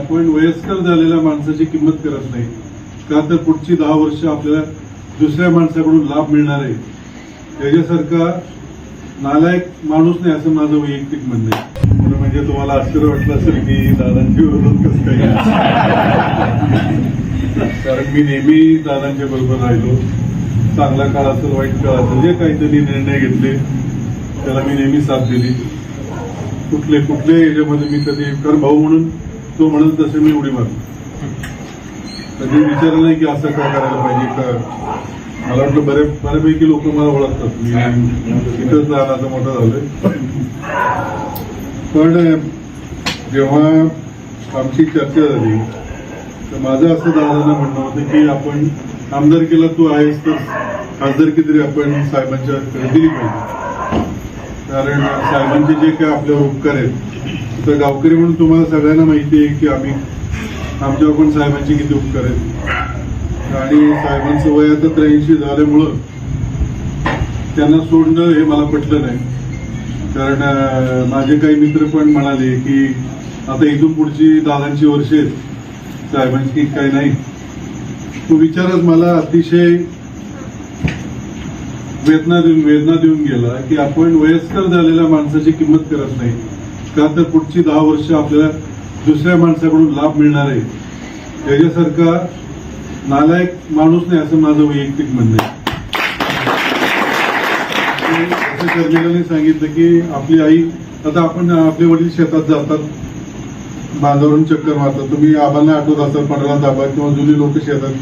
आपण वयस्कर झालेल्या माणसाची किंमत करत नाही. का तर पुढची दहा वर्ष आपल्याला दुसऱ्या माणसाकडून लाभ मिळणार आहे. त्याच्यासारखा नालायक माणूस नाही असं माझं वैयक्तिक म्हणणं आहे. म्हणजे तुम्हाला आश्चर्य वाटलं असेल की दादांची विरोधात कसं काही कारण मी नेहमी दादांच्या बरोबर राहिलो. चांगला काळ असेल वाईट काळ असेल जे काहीतरी निर्णय घेतले त्याला मी नेहमी साथ दिली. कुठले कुठले याच्यामध्ये मी कधी कारण भाऊ म्हणून तो म्हणत तसे मी उडी मारली कधी विचारलं नाही की असं काय करायला पाहिजे का मला वाटलं बरे बऱ्यापैकी लोक मला ओळखतात. मी इथंच लहानाचा मोठा झालोय. पण जेव्हा आमची चर्चा झाली तर माझं असं दादांना म्हणणं होतं की आपण आमदारकीला तू आहेस तर खासदारकी तरी आपण साहेबांच्या दिली पाहिजे. कारण साहेबांचे जे काय आपल्यावर उपकार आहेत तर गावकरी म्हणून तुम्हाला सगळ्यांना माहिती आहे की आम्ही आमच्यावर पण साहेबांचे किती उपकार आहेत. आणि साहेबांचं वय आता त्र्याऐंशी झाल्यामुळं त्यांना सोडणं हे मला पटलं नाही. कारण माझे काही मित्र पण म्हणाले की आता इथून पुढची दादांची वर्षे आहेत. साहेबांची काही नाही. तो विचारच मला अतिशय वेदना देऊन वेदना देऊन गेला की आपण वयस्कर झालेल्या माणसाची किंमत करत नाही. का तर पुढची दहा वर्ष आपल्याला दुसऱ्या माणसाकडून लाभ मिळणार आहे. त्याच्यासारखा नालायक माणूस नाही असं माझं वैयक्तिक म्हणणं आहे. असं सांगितलं की आपली आई आता आपण आपले वडील शेतात जातात. बांधावरून चक्कर मारतात. तुम्ही आबांना आठवत असाल पंधरा दाबा किंवा जुनी लोक शेतात.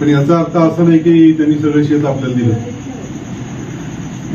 पण याचा अर्थ असा नाही की त्यांनी सगळं शेत आपल्याला दिलं.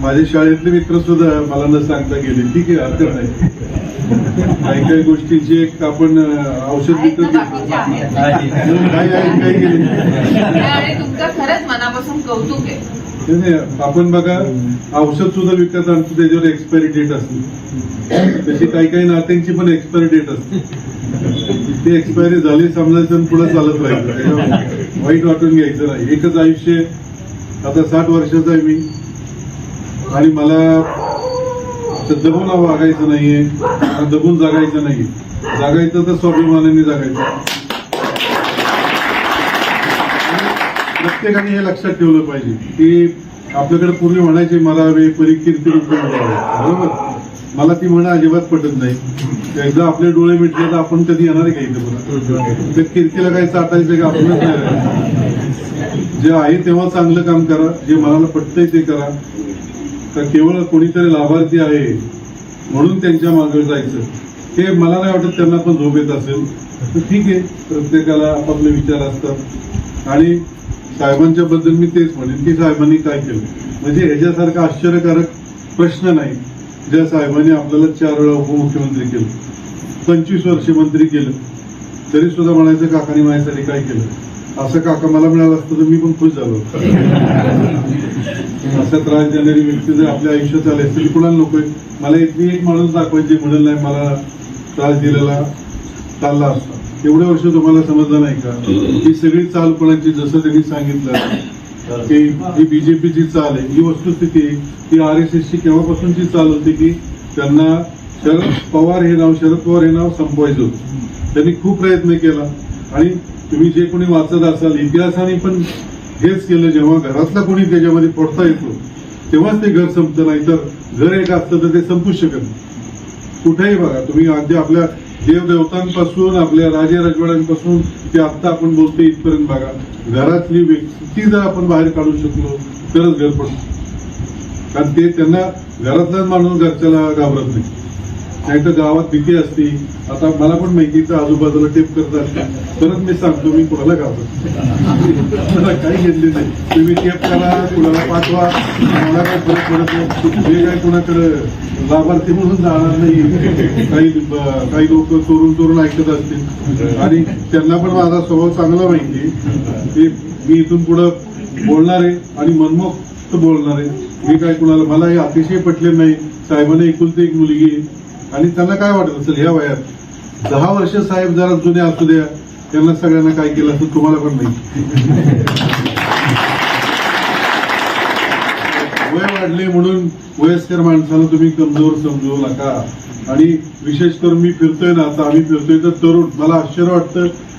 माझे शाळेतले मित्र सुद्धा मला न सांगता गेले. ठीक आहे हरकत नाही. काही काही गोष्टींची एक आपण औषध मनापासून कौतुक आहे. नाही, नाही, आपण बघा औषध सुद्धा विकत आणतो त्याच्यावर एक्सपायरी डेट असते. तशी काही काही नात्यांची पण एक्सपायरी डेट असते. ती एक्सपायरी झाली समजायचं आणि पुढे चालत राहायचं वाईट वाटून घ्यायचं नाही. एकच आयुष्य आहे. आता साठ वर्षाचा आहे मी. आणि मला दबून वागायचं नाहीये. दबून जगायचं नाही जागायचं तर स्वाभिमानाने जागायचं. प्रत्येकाने हे लक्षात ठेवलं पाहिजे की आपल्याकडे पूर्वी म्हणायचे मला परी कीर्ती बरोबर? मला ती म्हणा अजिबात पटत नाही. एकदा आपले डोळे मिटले तर आपण कधी येणार आहे का त्या कीर्तीला काही चाटायचं का? आपणच नाही जे आहे तेव्हा चांगलं काम करा. जे मनाला पटतंय ते करा. तर केवळ कोणीतरी लाभार्थी आहे म्हणून त्यांच्या मागे जायचं. हे मला नाही वाटत त्यांना पण झोप येत असेल. तर ठीक आहे प्रत्येकाला आपापले विचार असतात. आणि साहेबांच्या बद्दल मी तेच म्हणेन की साहेबांनी काय केलं? म्हणजे ह्याच्यासारखा आश्चर्यकारक प्रश्न नाही. ज्या साहेबांनी आपल्याला चार वेळा उपमुख्यमंत्री केलं पंचवीस वर्ष मंत्री केलं तरी सुद्धा म्हणायचं काकाने माझ्यासाठी काय केलं? असं काका मला मिळालं असतं तर मी पण खुश झालो. असा त्रास देणारी व्यक्ती जर आपल्या आयुष्यात आली असतील कुणाला नको मला इथली एक माणूस दाखवायची म्हणून नाही मला त्रास दिलेला चालला असता. एवढे वर्ष तुम्हाला समजलं नाही का? ही सगळी चाल कोणाची जसं त्यांनी सांगितलं की ही बीजेपीची चाल आहे ही वस्तुस्थिती ही आर एस एसची केव्हापासूनची चाल होती की त्यांना शरद पवार हे नाव शरद पवार हे नाव संपवायचं होतं. त्यांनी खूप प्रयत्न केला आणि तुम्ही जे कोणी वाचत असाल इतिहासाने पण हेच केलं जेव्हा घरातला कोणी त्याच्यामध्ये पडता येतो तेव्हाच ते घर संपतं नाही तर घर एक असतं तर ते संपूच शकत नाही. कुठेही बघा तुम्ही अगदी आपल्या देवदेवतांपासून आपल्या राजे राजवाड्यांपासून ते आत्ता आपण बोलतो इथपर्यंत बघा. घरातली व्यक्ती जर आपण बाहेर काढू शकलो तरच घर पडतो. कारण ते त्यांना घरातलाच माणूस घरच्याला घाबरत नाही. नाही तर गावात भीती असते. आता मला पण माहिती तर आजूबाजूला टेप करत असते. परत मी सांगतो मी कुणाला घाबरतो मला काही घेतले नाही. तुम्ही टेप करा कुणाला पाठवा. मला काय फरक पडत नाही. काय कुणाकडे लाभार्थी म्हणून जाणार नाही. काही काही लोक चोरून चोरून ऐकत असतील. आणि त्यांना पण माझा स्वभाव चांगला माहिती की मी इथून पुढं बोलणार आहे आणि मनमोक्त बोलणार आहे. मी काय कुणाला मला हे अतिशय पटले नाही. साहेबांना एकुलती एक मुलगी आणि त्यांना काय वाटत? असेल ह्या वयात दहा वर्ष साहेब जरा जुने असू द्या. त्यांना सगळ्यांना काय केलं असं तुम्हाला पण नाही वय वाढले म्हणून वयस्कर माणसाला तुम्ही कमजोर समजू नका. आणि विशेष करून मी फिरतोय ना आता आम्ही फिरतोय तर तरुण. मला आश्चर्य वाटतं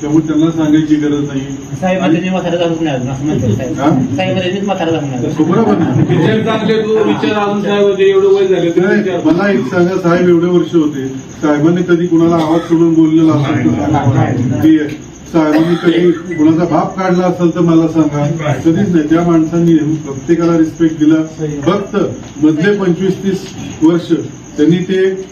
त्यामुळे त्यांना सांगायची गरज नाही. साहेब म्हातारा नाही अजून असं साहेब. हा? म्हातारा झालं नाही अजून. बरोबर ना? विचार चांगले तू विचार अजून साहेब होते एवढं वय झाले तरी नाही, विचार- मला एक सांगा साहेब एवढे वर्ष होते. साहेबांनी कधी कुणाला आवाज सोडून बोललेला असेल तर सांगा. की साहेबांनी कधी कुणाचा भाप काढला असेल तर मला सांगा. कधीच नाही. त्या माणसांनी प्रत्येकाला रिस्पेक्ट दिला. फक्त मधले पंचवीस तीस वर्ष त्यांनी ते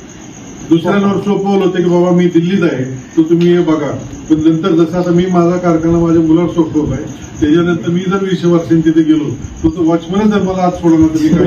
दुसऱ्यांवर सोपवलं होतं की बाबा मी दिल्लीत आहे तर तुम्ही हे बघा. पण नंतर जसं आता मी माझा कारखाना माझ्या मुलावर सोपवत आहे त्याच्यानंतर मी जर वीस वर्षांनी तिथे गेलो तर तो वॉचमनच जर मला आज सोडवला तर मी काय